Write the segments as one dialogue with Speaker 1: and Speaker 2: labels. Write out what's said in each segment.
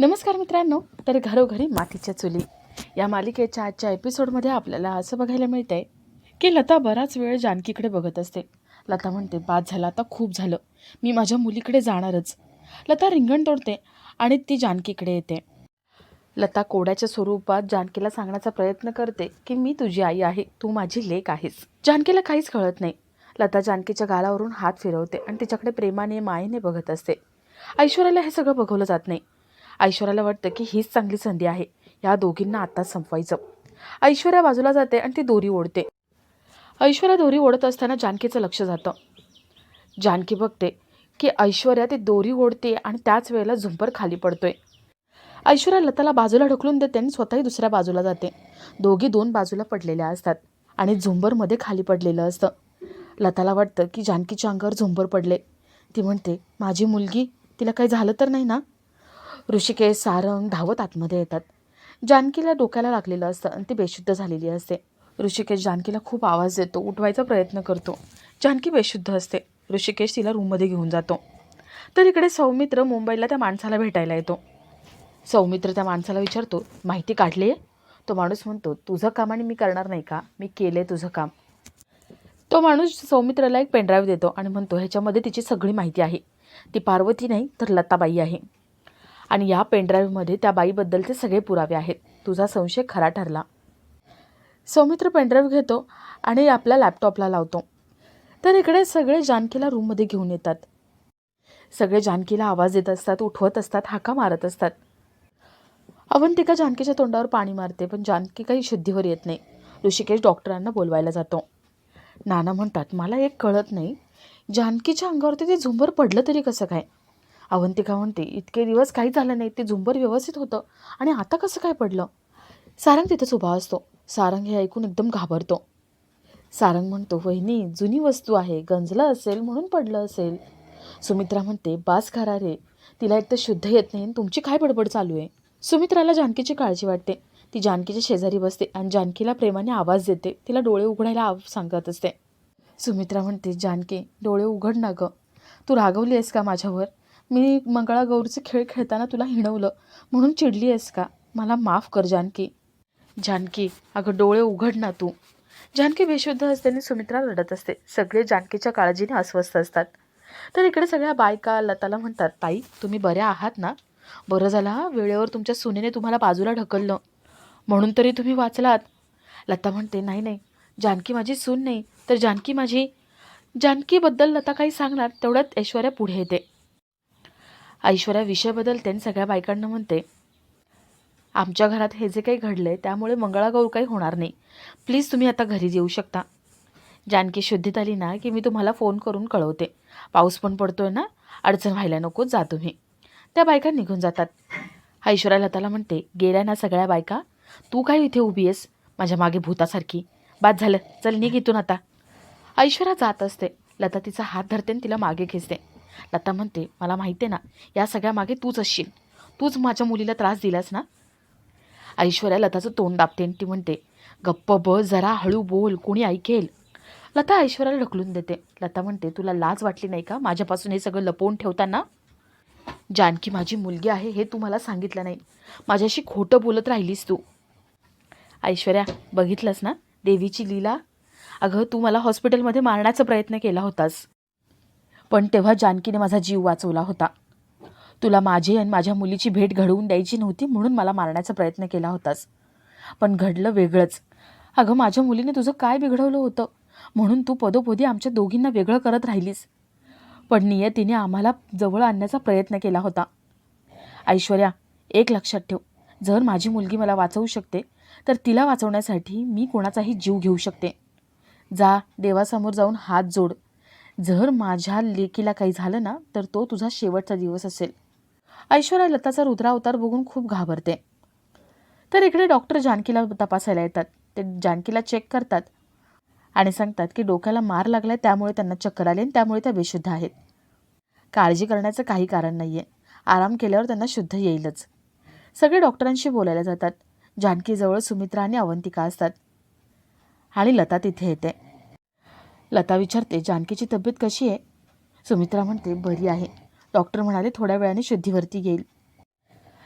Speaker 1: नमस्कार मित्रांनो. तर घरोघरी मातीच्या चुली. या मालिकेच्या आजच्या एपिसोडमध्ये आपल्याला असं बघायला मिळतं आहे की लता बराच वेळ जानकीकडे बघत असते. लता म्हणते बाद झालं आता खूप झालं. मी माझ्या मुलीकडे जाणारच. लता रिंगण तोडते आणि ती जानकीकडे येते. लता कोड्याच्या स्वरूपात जानकीला सांगण्याचा प्रयत्न करते की मी तुझी आई आहे तू माझी लेक आहेस. जानकीला काहीच कळत नाही. लता जानकीच्या गालावरून हात फिरवते आणि तिच्याकडे प्रेमाने मायेने बघत असते. ऐश्वर्याला हे सगळं बघवलं जात नाही. ऐश्वर्याला वाटतं की हीच चांगली संधी आहे. या दोघींना आता संपवायचं. ऐश्वर्या बाजूला जाते आणि ती दोरी ओढते. ऐश्वर्या दोरी ओढत असताना जानकीचं लक्ष जातं. जानकी बघते की ऐश्वर्या ती दोरी ओढते आणि त्याच वेळेला झुंपर खाली पडतोय. ऐश्वर्या लताला बाजूला ढकलून देते आणि स्वतःही दुसऱ्या बाजूला जाते. दोघी दोन बाजूला पडलेल्या असतात आणि झुंबरमध्ये खाली पडलेलं असतं. लताला वाटतं की जानकीच्या अंगावर झुंबर पडले ती म्हणते माझी मुलगी तिला काही झालं तर नाही ना? ऋषिकेश सारंग धावत आतमध्ये येतात. जानकीला डोक्याला लागलेलं असतं आणि ती बेशुद्ध झालेली असते. ऋषिकेश जानकीला खूप आवाज देतो उठवायचा प्रयत्न करतो. जानकी बेशुद्ध असते. ऋषिकेश तिला रूममध्ये घेऊन जातो. तर इकडे सौमित्र मुंबईला त्या माणसाला भेटायला येतो. सौमित्र त्या माणसाला विचारतो माहिती काढली आहे? तो माणूस म्हणतो तुझं काम आणि मी करणार नाही का? मी केलं तुझं काम. तो माणूस सौमित्राला एक पेनड्राईव्ह देतो आणि म्हणतो ह्याच्यामध्ये तिची सगळी माहिती आहे. ती पार्वती नाही तर लताबाई आहे. आणि या पेनड्राईव्हमध्ये त्या बाईबद्दलचे सगळे पुरावे आहेत. तुझा संशय खरा ठरला. सौमित्र पेनड्राईव्ह घेतो आणि आपल्या लॅपटॉपला लावतो. तर इकडे सगळे जानकीला रूममध्ये घेऊन येतात. सगळे जानकीला आवाज देत असतात उठवत असतात हाका मारत असतात. अवंतिका जानकीच्या तोंडावर पाणी मारते पण जानकी काही शुद्धीवर येत नाही. ऋषिकेश डॉक्टरांना बोलवायला जातो. नाना म्हणतात मला एक कळत नाही. जानकीच्या अंगावरती ते झुंबर पडलं तरी कसं काय? अवंतिका म्हणते इतके दिवस काही झालं नाही ते झुंबर व्यवस्थित होतं. आणि आता कसं काय पडलं? सारंग तिथंच उभा असतो. सारंग हे ऐकून एकदम घाबरतो. सारंग म्हणतो वहिनी जुनी वस्तू आहे. गंजलं असेल म्हणून पडलं असेल. सुमित्रा म्हणते बास खरा रे. तिला एक तर शुद्ध येत नाही आणि तुमची काय बडबड चालू आहे? सुमित्राला जानकीची काळजी वाटते. ती जानकीच्या शेजारी बसते आणि जानकीला प्रेमाने आवाज देते. तिला डोळे उघडायला आव सांगत असते. सुमित्रा म्हणते जानकी डोळे उघड ना गं. तू रागवली आहेस का माझ्यावर? मी मंगळागौरीचे खेळ खेळताना तुला हिणवलं. म्हणून चिडली आहेस का? मला माफ कर जानकी. जानकी अगं डोळे उघड ना तू. जानकी बेशुद्ध असताना सुमित्रा रडत असते. सगळे जानकीच्या काळजीने अस्वस्थ असतात. तर इकडे सगळ्या बायका लताला म्हणतात ताई तुम्ही बऱ्या आहात ना? बरं झालं हा? वेळेवर तुमच्या सुनेने तुम्हाला बाजूला ढकललं. म्हणून तरी तुम्ही वाचलात. लता म्हणते नाही नाही. जानकी माझी सून नाही. तर जानकी माझी जानकीबद्दल लता काही सांगणार तेवढ्यात ऐश्वर्या पुढे येते. ऐश्वर्या विषय बदलते आणि सगळ्या बायकांना म्हणते आमच्या घरात हे जे काही घडलं आहे त्यामुळे मंगळागौर काही होणार नाही. प्लीज तुम्ही आता घरी येऊ शकता. जानकी शुद्धीत आली ना की मी तुम्हाला फोन करून कळवते. पाऊस पण पडतोय ना अडचण व्हायला नको जा तुम्ही. त्या बायका निघून जातात. ऐश्वर्या लताला म्हणते गेल्या ना सगळ्या बायका? तू काय इथे उभी आहेस? माझ्या मागे भूतासारखी. बाद झालं. चल निघ इथून आता. ऐश्वर्या जात असते. लता तिचा हात धरते आणि तिला मागे खेचते. लता म्हणते मला माहिती आहे ना या सगळ्या मागे तूच असशील. तूच माझ्या मुलीला त्रास दिलास ना. ऐश्वर्या लताचं तोंड दाबते आणि ती म्हणते गप्प ब जरा हळू बोल कोणी ऐकेल? लता ऐश्वर्याला ढकलून देते. लता म्हणते तुला लाज वाटली नाही का माझ्यापासून हे सगळं लपवून ठेवताना? जानकी माझी मुलगी आहे हे तू मला सांगितलं नाही. माझ्याशी खोटं बोलत राहिलीस तू. ऐश्वर्या बघितलंस ना? देवीची लीला? अगं तू मला हॉस्पिटलमध्ये मारण्याचा प्रयत्न केला होतास. पण तेव्हा जानकीने माझा जीव वाचवला होता. तुला माझी आणि माझ्या मुलीची भेट घडवून द्यायची नव्हती म्हणून मला मारण्याचा प्रयत्न केला होतास. पण घडलं वेगळंच. अगं माझ्या मुलीने तुझं काय बिघडवलं होतं? म्हणून तू पदोपदी आमच्या दोघींना वेगळं करत राहिलीस. पण नियतीने आम्हाला जवळ आणण्याचा प्रयत्न केला होता. ऐश्वर्या एक लक्षात ठेव. जर माझी मुलगी मला वाचवू शकते तर तिला वाचवण्यासाठी मी कोणाचाही जीव घेऊ शकते. जा देवासमोर जाऊन हात जोड. जर माझ्या लेकीला काही झालं ना तर तो तुझा शेवटचा दिवस असेल. ऐश्वर्या लताचा रुद्रावतार बघून खूप घाबरते. तर इकडे डॉक्टर जानकीला तपासायला येतात. ते जानकीला चेक करतात आणि सांगतात की डोक्याला मार लागलाय त्यामुळे त्यांना चक्कर आले आणि त्यामुळे त्या बेशुद्ध आहेत. काळजी करण्याचं काही कारण नाही आहे आराम केल्यावर त्यांना शुद्ध येईलच. सगळे डॉक्टरांशी बोलायला जातात. जानकीजवळ सुमित्रा आणि अवंतिका असतात आणि लता तिथे येते. लता विचारते जानकीची तब्येत कशी आहे? सुमित्रा म्हणते बरी आहे. डॉक्टर म्हणाले थोड्या वेळाने शुद्धीवरती येईल.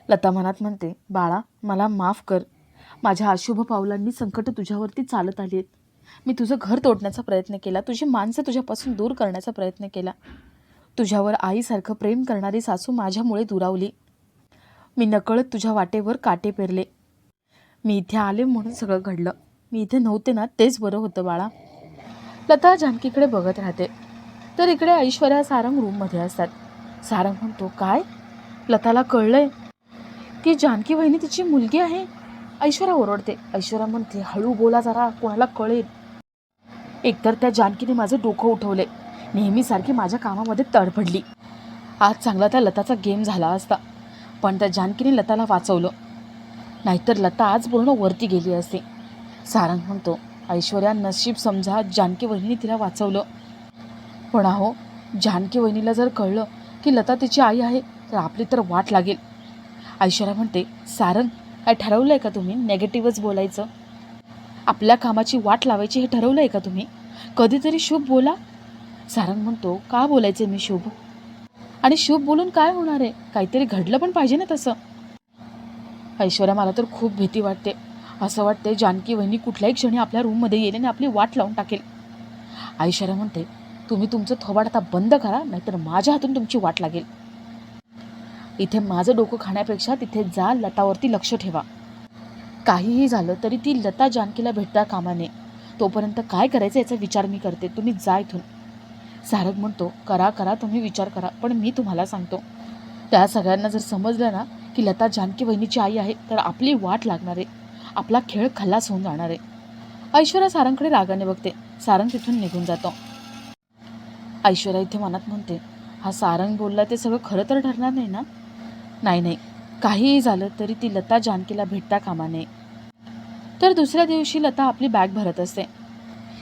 Speaker 1: लता मनात म्हणते बाळा मला माफ कर. माझ्या अशुभ पावलांनी संकट तुझ्यावरती चालत आली आहेत मी तुझं घर तोडण्याचा प्रयत्न केला तुझी माणसं तुझ्यापासून दूर करण्याचा प्रयत्न केला. तुझ्यावर आईसारखं प्रेम करणारी सासू माझ्यामुळे दुरावली. मी नकळत तुझ्या वाटेवर काटे पेरले. मी इथे आले म्हणून सगळं घडलं. मी इथे नव्हते ना तेच बरं होतं बाळा. लता जानकीकडे बघत राहते. तर इकडे ऐश्वर्या सारंग रूममध्ये असतात. सारंग म्हणतो काय? लताला कळलंय की जानकी वहिनी तिची मुलगी आहे? ऐश्वर्या ओरडते. ऐश्वर्या म्हणते हळू बोला जरा कोणाला कळेल? एकतर त्या जानकीने माझं डोकं उठवले. नेहमीसारखी माझ्या कामामध्ये तडफडली. आज चांगला त्या लताचा गेम झाला असता. पण त्या जानकीने लताला वाचवलं. नाहीतर लता आज पूर्ण वरती गेली असते. सारंग म्हणतो ऐश्वर्या नशीब समजा जानकी वहिनीने तिला वाचवलं. पण अहो जानकी वहिनीला जर कळलं की लता तिची आई आहे तर आपली तर वाट लागेल. ऐश्वर्या म्हणते सारंग काय ठरवलं आहे का तुम्ही नेगेटिव्हच बोलायचं? आपल्या कामाची वाट लावायची हे ठरवलं आहे का तुम्ही? कधीतरी शुभ बोला. सारंग म्हणतो का बोलायचे मी शुभ? आणि शुभ बोलून काय होणार आहे? काहीतरी घडलं पण पाहिजे ना तसं. ऐश्वर्या मला तर खूप भीती वाटते. असं वाटते जानकी वहिनी कुठल्याही क्षणी आपल्या रूममध्ये येईल आणि आपली वाट लावून टाकेल. ऐश्वर्या म्हणते तुम्ही तुमचं थोबाड आता बंद करा नाहीतर माझ्या हातून तुमची वाट लागेल. इथे माझं डोकं खाण्यापेक्षा तिथे जा लतावरती लक्ष ठेवा. काहीही झालं तरी ती लता जानकीला भेटता कामा नये. तोपर्यंत काय करायचं याचा विचार मी करते. तुम्ही जा इथून. सारग म्हणतो करा करा तुम्ही विचार करा पण मी तुम्हाला सांगतो. त्या सगळ्यांना जर समजलं ना की लता जानकी वहिनीची आई आहे तर आपली वाट लागणार आहे. आपला खेळ खल्लास होऊन जाणार आहे. ऐश्वर्या सारंगकडे रागाने बघते. सारंग तिथून निघून जातो. ऐश्वर्या इथे मनात म्हणते हा सारंग बोलला ते सगळं खरं तर ठरणार नाही ना? नाही नाही. काहीही झालं तरी ती लता जानकीला भेटता कामा नये. तर दुसऱ्या दिवशी लता आपली बॅग भरत असते.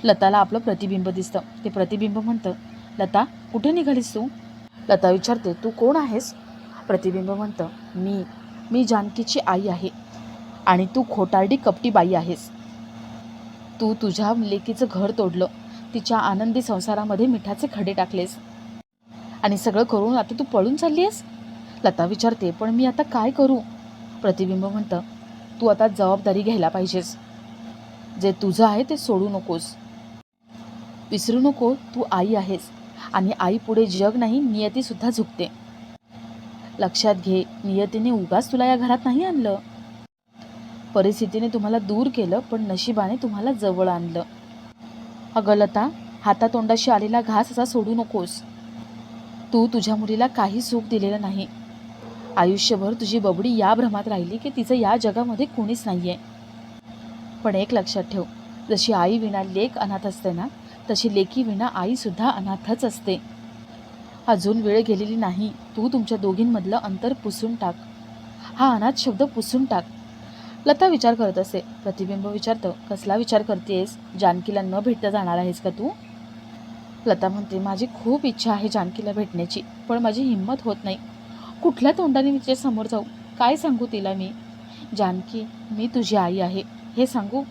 Speaker 1: लताला आपलं प्रतिबिंब दिसतं. ते प्रतिबिंब म्हणतं लता कुठे निघालीस तू? लता विचारते तू कोण आहेस? प्रतिबिंब म्हणतं मी मी जानकीची आई आहे. आणि तू खोटारडी कपटी बाई आहेस. तू तुझ्या लेकीचं घर तोडलं. तिच्या आनंदी संसारामध्ये मिठाचे खडे टाकलेस. आणि सगळं करून आता तू पळून चालली आहेस लता विचारते पण मी आता काय करू? प्रतिबिंब म्हणतं तू आता जबाबदारी घ्यायला पाहिजेस. जे तुझं आहे ते सोडू नकोस. विसरू नको तू आई आहेस. आणि आई पुढे जग नाही नियतीसुद्धा झुकते. लक्षात घे नियतीने उगाच तुला या घरात नाही आणलं. परिस्थितीने तुम्हाला दूर केलं पण नशिबाने तुम्हाला जवळ आणलं. अगं लता हातातोंडाशी आलेला घास असा सोडू नकोस. तू तुझ्या मुलीला काही सुख दिलेलं नाही. आयुष्यभर तुझी बबडी या भ्रमात राहिली की तिचं या जगामध्ये कोणीच नाही आहे पण एक लक्षात ठेव जशी आई विना लेख अनाथ असते ना तशी लेकी विना आईसुद्धा अनाथच असते. अजून वेळ गेलेली नाही. तू तुमच्या दोघींमधलं अंतर पुसून टाक. हा अनाथ शब्द पुसून टाक. लता विचार करत असे. प्रतिबिंब विचारतं कसला विचार करतेस? जानकीला न भेटता जाणार आहेस का तू? लता म्हणते माझी खूप इच्छा आहे जानकीला भेटण्याची पण माझी हिंमत होत नाही. कुठल्या तोंडाने मी तिच्या समोर जाऊ? काय सांगू तिला मी? जानकी मी तुझी आई आहे. हे सांगू?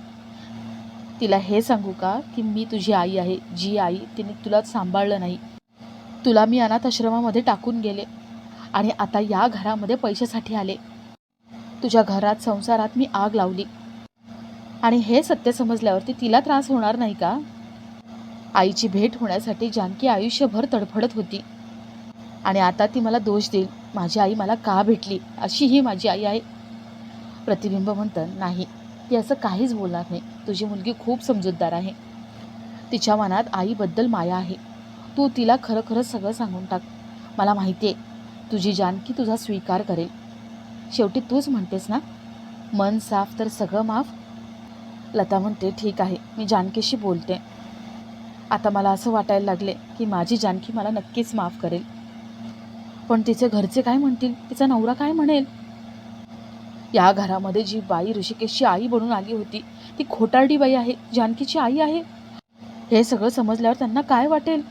Speaker 1: तिला हे सांगू का की मी तुझी आई आहे? जी आई तिने तुला सांभाळलं नाही. तुला मी अनाथ आश्रमामध्ये टाकून गेले आणि आता या घरामध्ये पैशासाठी आले. तुझ्या घरात संसारात मी आग लावली. आणि हे सत्य समजल्यावरती तिला त्रास होणार नाही का? आईची भेट होण्यासाठी जानकी आयुष्यभर तडफडत होती. आणि आता ती मला दोष देईल. माझी आई मला का भेटली? अशी ही माझी आई आहे. प्रतिबिंब म्हणतं नाही ती असं काहीच बोलणार नाही. तुझी मुलगी खूप समजूतदार आहे. तिच्या मनात आईबद्दल माया आहे. तू तिला खरं खरं सगळं सांगून टाक. मला माहिती आहे तुझी जानकी तुझा स्वीकार करेल. शेवटी तूच म्हणतेस ना? मन साफ तर सगळं माफ? लता म्हणते ठीक आहे मी जानकीशी बोलते. आता मला असं वाटायला लागले की माझी जानकी मला नक्कीच माफ करेल. पण तिचे घरचे काय म्हणतील? तिचा नवरा काय म्हणेल? या घरामध्ये जी बाई ऋषिकेशची आई बनून आली होती ती खोटारडी बाई आहे जानकीची आई आहे. हे सगळं समजल्यावर त्यांना काय वाटेल?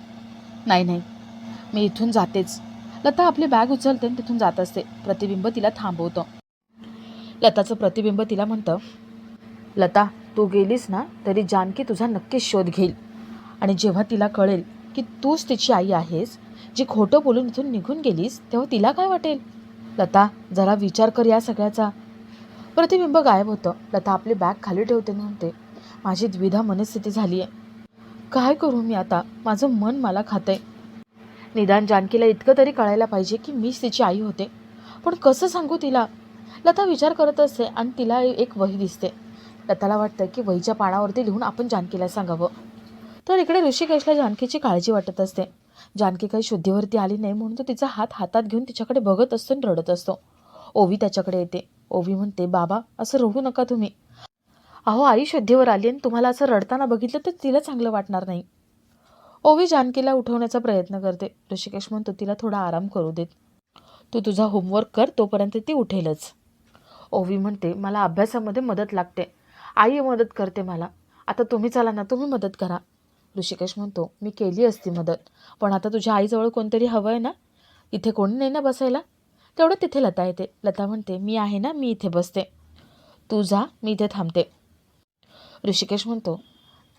Speaker 1: नाही नाही मी इथून जातेच. लता आपली बॅग उचलते आणि तिथून जात असते. प्रतिबिंब तिला थांबवतं. लताचं प्रतिबिंब तिला म्हणतं लता तू गेलीस ना तरी जानकी तुझा नक्कीच शोध घेईल. आणि जेव्हा तिला कळेल की तूच तिची आई आहेस जी खोटं बोलून इथून निघून गेलीस तेव्हा तिला काय वाटेल? लता जरा विचार कर या सगळ्याचा. प्रतिबिंब गायब होतं. लता आपली बॅग खाली ठेवते म्हणते माझी द्विधा मनस्थिती झाली आहे काय करू मी आता? माझं मन मला खातंय. निदान जानकीला इतकं तरी कळायला पाहिजे की मीच तिची आई होते. पण कसं सांगू तिला? लता विचार करत असते आणि तिला एक वही दिसते. लताला वाटतं की वहीच्या पानावरती लिहून आपण जानकीला सांगावं. तर इकडे ऋषिकेशला जानकीची काळजी वाटत असते. जानकी काही शुद्धीवरती आली नाही म्हणून तो तिचा हात हातात घेऊन तिच्याकडे बघत असतो आणि रडत असतो. ओवी त्याच्याकडे येते. ओवी म्हणते बाबा असं रडू नका तुम्ही. अहो आई शुद्धीवर आली आणि तुम्हाला असं रडताना बघितलं तर तिला चांगलं वाटणार नाही. ओवी जानकीला उठवण्याचा प्रयत्न करते. ऋषिकेश म्हणतो तिला थोडा आराम करू देत. तू तुझा होमवर्क कर तोपर्यंत ती उठेलच. ओवी म्हणते मला अभ्यासामध्ये मदत लागते. आई मदत करते मला. आता तुम्ही चला ना तुम्ही मदत करा. ऋषिकेश म्हणतो मी केली असती मदत पण आता तुझ्या आईजवळ कोणतरी हवं आहे ना? इथे कोणी नाही ना बसायला? तेवढं तिथे लता येते. लता म्हणते मी आहे ना मी इथे बसते. तू जा मी इथे थांबते. ऋषिकेश म्हणतो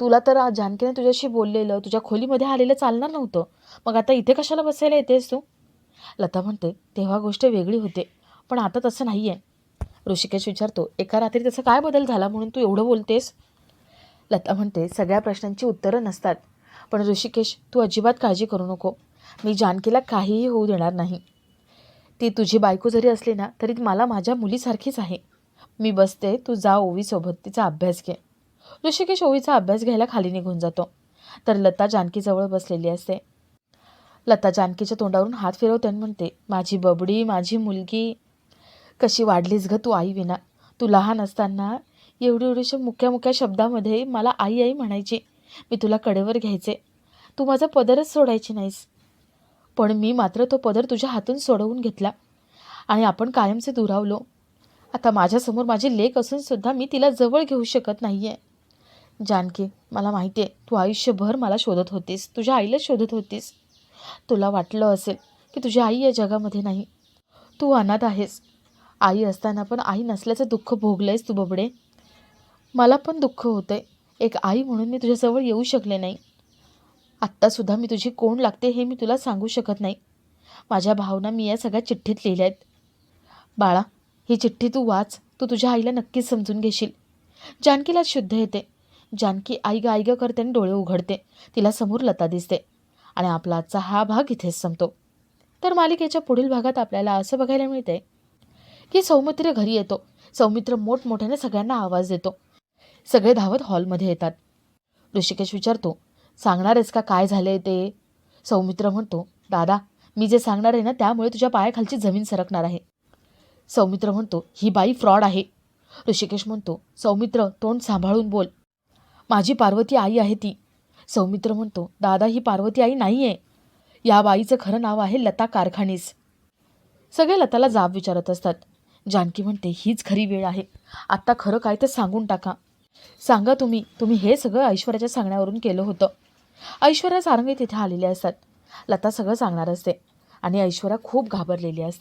Speaker 1: तुला तर जानकीने तुझ्याशी बोललेलं तुझ्या खोलीमध्ये आलेलं चालणार नव्हतं. मग आता इथे कशाला बसायला येतेस तू? लता म्हणते तेव्हा गोष्ट वेगळी होते. पण आता तसं नाही आहे ऋषिकेश विचारतो एका रात्री त्याचा काय बदल झाला म्हणून तू एवढं बोलतेस? लता म्हणते सगळ्या प्रश्नांची उत्तरं नसतात. पण ऋषिकेश तू अजिबात काळजी करू नको. मी जानकीला काहीही होऊ देणार नाही. ती तुझी बायको जरी असली ना तरी मला माझ्या मुलीसारखीच आहे. मी बसते तू जा ओवीसोबत तिचा अभ्यास घे. ऋषिकेश ओळीचा अभ्यास घ्यायला खाली निघून जातो. तर लता जानकीजवळ बसलेली असते. लता जानकीच्या तोंडावरून हात फिरवते आणि म्हणते माझी बबडी माझी मुलगी कशी वाढलीस ग तू आई विना. तू लहान असताना एवढी एवढीशा मुक्या मुक्या शब्दामध्ये मला आई आई म्हणायची. मी तुला कडेवर घ्यायचे. तू माझा पदरच सोडायची नाहीस. पण मी मात्र तो पदर तुझ्या हातून सोडवून घेतला. आणि आपण कायमचे दुरावलो. आता माझ्यासमोर माझी लेख असूनसुद्धा मी तिला जवळ घेऊ शकत नाही आहे जानकी मला माहिती आहे तू आयुष्यभर मला शोधत होतीस. तुझ्या आईला शोधत होतीस. तुला वाटलं असेल की तुझी आई या जगामध्ये नाही. तू अनाथ आहेस. आई असताना पण आई नसल्याचं दुःख भोगलंयस तू बबडे. मला पण दुःख होतं आहे एक आई म्हणून मी तुझ्याजवळ येऊ शकले नाही. आत्तासुद्धा मी तुझी कोण लागते हे मी तुला सांगू शकत नाही. माझ्या भावना मी या सगळ्या चिठ्ठीत लिहिल्या आहेत. बाळा ही चिठ्ठी तू वाच. तू तुझ्या आईला नक्कीच समजून घेशील. जानकीला शुद्ध येते. जानकी आई ग आई ग करते आणि डोळे उघडते. तिला समोर लता दिसते. आणि आपला आजचा हा भाग इथेच संपतो. तर मालिकेच्या पुढील भागात आपल्याला असं बघायला मिळते की सौमित्र घरी येतो. सौमित्र मोठमोठ्याने सगळ्यांना आवाज देतो. सगळे धावत हॉलमध्ये येतात. ऋषिकेश विचारतो सांगणार आहेस का? काय झालंय ते? सौमित्र म्हणतो दादा मी जे सांगणार आहे ना त्यामुळे तुझ्या पायाखालची जमीन सरकणार आहे. सौमित्र म्हणतो ही बाई फ्रॉड आहे. ऋषिकेश म्हणतो सौमित्र तोंड सांभाळून बोल. माझी पार्वती आई आहे ती. सौमित्र म्हणतो दादा ही पार्वती आई नाही आहे या बाईचं खरं नाव आहे लता कारखानीस. सगळे लताला जाब विचारत असतात. जानकी म्हणते हीच खरी वेळ आहे. आत्ता खरं काय ते सांगून टाका. सांगा तुम्ही तुम्ही हे सगळं ऐश्वर्याच्या सांगण्यावरून केलं होतं. ऐश्वर्या सारंगी तिथे आलेले असतात. लता सगळं सांगणार असते आणि ऐश्वर्या खूप घाबरलेली असते.